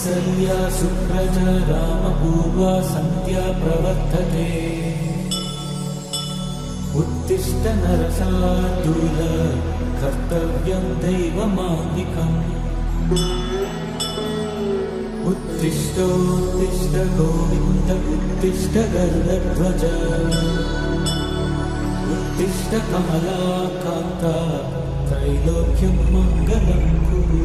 कौसल्या सुप्रज रामपूर्वा सन्ध्या प्रवर्तते उत्तिष्ठ नरसार्दूल कर्तव्यं दैवमान्निकम् उत्तिष्ठोत्तिष्ठ गोविन्द उत्तिष्ठ गरुडध्वज उत्तिष्ठ कमलाकान्ता त्रैलोक्यं मङ्गलं कुरु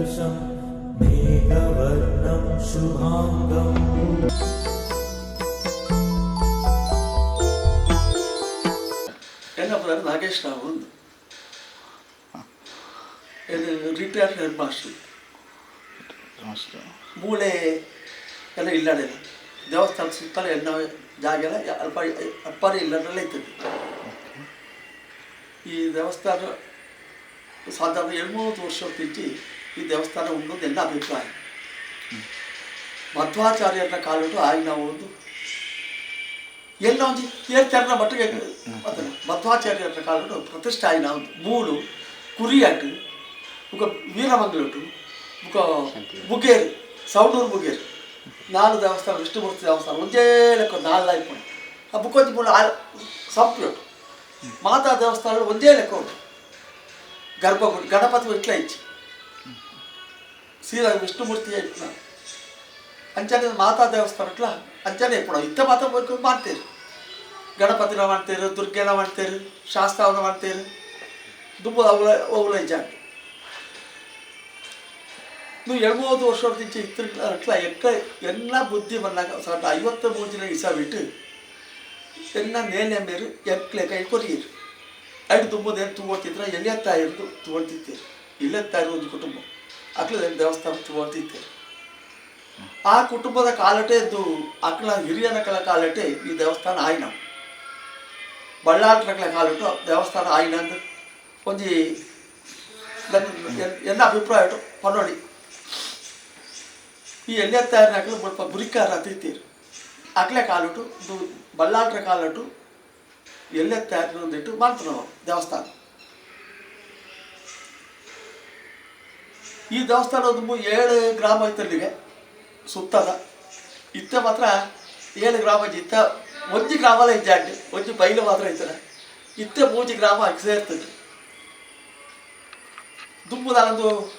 सदृशं मेघवर्णं शुभाङ्गम् ಯಲ್ಲಪ್ಪನ ನಾಗೇಶ್ ರಾವ್ ಒಂದು ರಿಟೈರ್ಡ್ ಹೆಡ್ ಮಾಸ್ಟರ್ ಮೂಳೆ ಎಲ್ಲ ಇಲ್ಲಾಡಿಲ್ಲ ದೇವಸ್ಥಾನ ಸುತ್ತಲೇ ಎಲ್ಲ ಜಾಗ ಎಲ್ಲ ಅಲ್ಪ ಅಪ್ಪಾರಿ ಇಲ್ಲದಲ್ಲೇ ಇರ್ತದೆ ಈ ದೇವಸ್ಥಾನ ಸಾಧಾರಣ ಎರಡು ಮೂವತ್ತು ವರ್ಷ ತಿಂಟಿ ಈ ದೇವಸ್ಥಾನ ಉಂಟು ಎಲ್ಲ ಅಭಿಪ್ರಾಯ ಮಧ್ವಾಚಾರ್ಯರ ಕಾಲುಂಟು ಆಗಿನ ಒಂದು ಎಲ್ಲ ಒಂದು ಏರ್ಚಾರನ ಮಟ್ಟಿಗೆ ಅದನ್ನು ಮಧ್ವಾಚಾರ್ಯರ ಕಾಲುಂಟು ಪ್ರತಿಷ್ಠೆ ಆಗಿನ ಒಂದು ಮೂಳು ಕುರಿಯಾಟು ఒక వీరమంగళుడు ఒక బుగేరు సౌడూరు బుగేరు నాలుగు దేవస్థానం విష్ణుమూర్తి దేవస్థానం ಒಂದೇ ಲೆಕ್ಕ ನಾಲ್ಕು అయిపోయి ఆ బుక్కొంచి మూడు సంప్లోటు మాతా దేవస్థానంలో ಒಂದೇ ಲೆಕ್ಕ ಉಂಟು ಗರ್ಭಗುಡಿ ಗಣಪತಿ ಇಟ್ಲ ಇಚ್ಚಿ సీదా విష్ణుమూర్తి అయిపోయినా ಅಂಚನೆ ಮಾತಾ ದೇವಸ್ಥಾನ ಅಟ್ಲ ಅಂಚನೆ ಇಪ್ಪಣ ಇತ್ತೆ ಮಾತ ಹೋಗ್ಕೊಂಡು ಮಾಡ್ತೀರಿ. ಗಣಪತಿನ ಮಾಡ್ತೀರಿ ದುರ್ಗೆನ ಮಾಡ್ತೀರಿ ಶಾಸ್ತ್ರವನ್ನು ಮಾಡ್ತೀರಿ. ದುಬ್ಬು ಅವಳ ಅವಳ ಜಾಗ. ನೀವು ಎಂಬತ್ತು ವರ್ಷದ ಇಂಚೆ ಇತ್ತಿರ್ಲ ಅಟ್ಲ ಎಕ್ಕ ಎಲ್ಲ ಬುದ್ಧಿ ಬಂದಾಗ ಸಾವಿರದ ಐವತ್ತು ಮೂರು ದಿನ ಇಸ ಬಿಟ್ಟು ಎಲ್ಲ ನೇನೆ ಮೇರು ಎಕ್ಕಲೆ ಕೈ ಕೊರಿಯಿರಿ. ಐದು ತುಂಬುದೇನು ತಗೊಳ್ತಿದ್ರೆ ಎಲ್ಲಿ ಹತ್ತಾ ಇರೋದು ತಗೊಳ್ತಿದ್ದೀರಿ ಇಲ್ಲೆತ್ತಾ ಇರೋದು ಕುಟುಂಬ. ಅಕ್ಲ ದೇವಸ್ಥಾನ ತಗೊಳ್ತಿದ್ದೀರಿ ಆ ಕುಟುಂಬದ ಕಾಲಟೆ ಇದು ಅಕ್ಲ ಹಿರಿಯನ ಕಲ ಕಾಲಟೆ ಈ ದೇವಸ್ಥಾನ ಆಯ್ನ ಬಳ್ಳಾಟ್ರಕ್ಲ ಕಾಲಟು ದೇವಸ್ಥಾನ ಆಯ್ನ ಅಂದು ಒಂಜಿ ಎನ್ನ ಅಭಿಪ್ರಾಯ ಪನ್ನೋಡಿ ಈ ಎಣ್ಣೆ ತಯಾರಿನಾಕಲು ಸ್ವಲ್ಪ ಬುರಿಕಾರ ತಿಂತೀರು ಅಕ್ಲೆ ಕಾಲುಟು ಇದು ಬಳ್ಳಾಟ್ರ ಕಾಲಟು ಎಣ್ಣೆ ತಯಾರಿ ಒಂದಿಟ್ಟು ಮಾಡ್ತಾರೆ ನಾವು ದೇವಸ್ಥಾನ ಈ ದೇವಸ್ಥಾನ ಒಂದು ಮೂ- ಏಳು ಗ್ರಾಮ ಐತಲ್ಲಿಗೆ ಸುತ್ತದ. ಇತ್ತ ಮಾತ್ರ ಏಳು ಗ್ರಾಮ ಐತಿ. ಇತ್ತ ಒಂಜಿ ಗ್ರಾಮಲ್ಲ ಇದ್ದಾಂಡಿ ಒಂದು ಬೈಲು ಮಾತ್ರ ಐತಲ್ಲ ಇತ್ತ ಮೂಜಿ ಗ್ರಾಮ ಅಗ್ಸೇ ಇರ್ತದೆ. ದುಂಬು ನಾನೊಂದು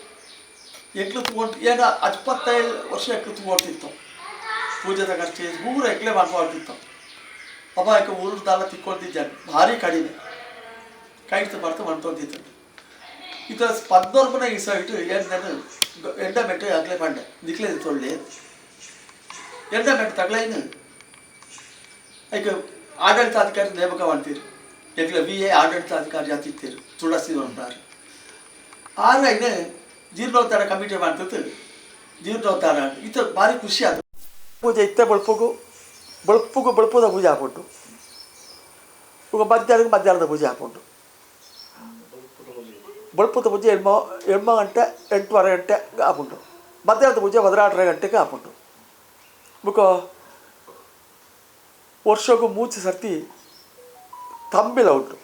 ಎಕ್ಲು ತಗೊಂಡು, ಏನೋ ಹಚ್ಪತ್ತೈದು ವರ್ಷ ಎಕ್ಲು ತಗೊಂಡಿತ್ತು ಪೂಜೆದಾಗ ಅಷ್ಟೇ ಮೂರು ಎಕ್ಲೆ ಮಾಡ್ಕೊಳ್ತಿತ್ತು. ಅಪ್ಪ ಯಾಕೆ ಊರು ದಾಲ ತಿಕ್ಕೊಳ್ತಿದ್ದಾನೆ ಭಾರಿ ಕಡಿಮೆ. ಕೈ ಮಾಡ್ತಾ ಇದು ಪದ್ನೋರ್ಮನ ಈ ಸೈಟು ಏನು ನಾನು ಎಂಡ ಮೆಟ್ಟು ಅಗ್ಲೆ ಮಂಡೆ ನಿಕ್ಲೆ ತೊಳ್ಳಿ. ಎಂಡ ಮೆಟ್ಟು ತಗ್ಲೈನು ಈಗ ಆಡಳಿತಾಧಿಕಾರಿ ನೇಮಕ ಮಾಡ್ತೀರಿ ಎಗ್ಲ ವಿ ಎ ಆಡಳಿತಾಧಿಕಾರಿ ಆತಿರ್ತೀರಿ ತುಳಸಿ ಅಂತಾರೆ ಆದ್ರೆ ಜೀರ್ಣೋದ್ಧಾರ ಕಮಿಟಿ ಮಾಡ್ತಿತ್ತು. ಜೀರ್ಣೋದ್ಧಾರ ಇತ್ತು ಭಾರಿ ಖುಷಿ ಆದ ಪೂಜೆ ಇತ್ತೆ ಬಳ್ಪುಗು ಬಳ್ಪುಗು ಬಳಪದ ಪೂಜೆ ಹಾಕ್ಬಿಟ್ಟು. ಈಗ ಮಧ್ಯಾಹ್ನಕ್ಕೆ ಮಧ್ಯಾಹ್ನದ ಪೂಜೆ ಹಾಕ್ಬಿಟ್ಟು. ಬಳ್ಪುದ ಪೂಜೆ ಎಣ್ಮ ಎಣ್ಮ ಗಂಟೆ ಎಂಟುವರೆ ಗಂಟೆ ಹಾಕ್ಬಿಟ್ಟು ಮಧ್ಯಾಹ್ನದ ಪೂಜೆ ಹದಿನಾರರ ಗಂಟೆಗೆ ಹಾಕ್ಬಿಟ್ಟು ಬುಕ್ಕ ವರ್ಷಕ್ಕೂ ಮೂಚೆ ಸರ್ತಿ ತಂಬಿಲ ಉಂಟು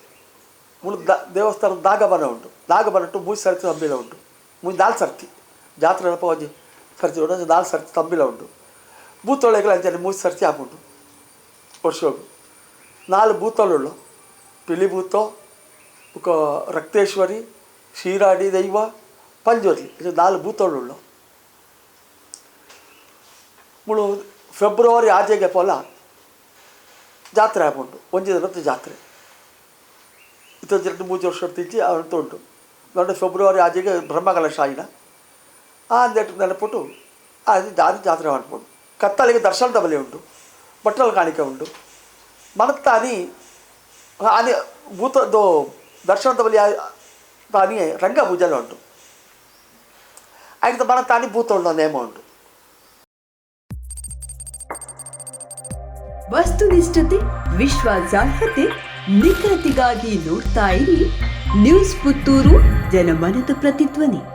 ಮುಳು ದ ದೇವಸ್ಥಾನದ ನಾಗಬನ ಉಂಟು ನಾಗಬನ ಉಂಟು ಮೂರು ಸರ್ತಿ ತಂಬಿಲ ಉಂಟು ಮುಂದೆ ನಾಲ್ಕು ಸರ್ತಿ ಜಾತ್ರೆ ಪೋಜಿ ಸರ್ತಿ ಉಂಟು ನಾಲ್ಕು ಸರ್ತಿ ತಂಬಿಲ ಉಂಟು ಬೂತೊಳಗೆ ಅಂಚನೆ ಮೂರು ಸರ್ತಿ ಹಾಕುಂಟು ವರ್ಷೋಗು ನಾಲ್ಕು ಬೂತೊಳ್ಳು ಪಿಲಿ ಬೂತೋ ఒక రక్తేశ్వరి શિરાડી ದೈವ ಪಂಜೋರ್ಲಿ ಇದು ನಾಲ್ಕು ಬೂತೋಳುಳ್ಳು ಮುಳು ಫೆಬ್ರವರಿ ಆಚೆಗೆ ಪೋಲ ಜಾತ್ರೆ ಆಗ್ಬುಂಡು ಒಂಜಿದ ರತ್ತು ಜಾತ್ರೆ. ಇತ್ತೊಂದು ಎರಡು ಮೂರು ವರ್ಷ ತಿಂಚಿ ಅವ್ರು ಫೆಬ್ರವರಿ ಆಚೆಗೆ ಬ್ರಹ್ಮಕಲಶ ಆಯಿನ ಆ ನೆಟ್ಟು ನೆನಪುಟ್ಟು ಅದು ದಾರಿ ಜಾತ್ರೆ ಮಾಡ್ಬೋದು ಕತ್ತಲಿಗೆ ದರ್ಶನದ ಬಲೆ ಉಂಟು, ಬಟ್ಟಲು ಕಾಣಿಕೆ ಉಂಟು. ಮನತ್ತಾನಿ ಆನೆ ಭೂತದ್ದು ದರ್ಶನದ ಬಲಿ ರಂಗ ಪೂಜೆಲ್ಲ ಉಂಟು. ಆಯ್ತು ತಾನಿ ಉಂಟು ನೇಮ ಉಂಟು. ವಸ್ತುನಿಷ್ಠತೆ, ವಿಶ್ವಾಸಾರ್ಹತೆ, ನಿಖರತೆಗಾಗಿ ನೋಡ್ತಾ ಇರಿ. ನ್ಯೂಸ್ ಪುತ್ತೂರು, ಜನಮನದ ಪ್ರತಿಧ್ವನಿ.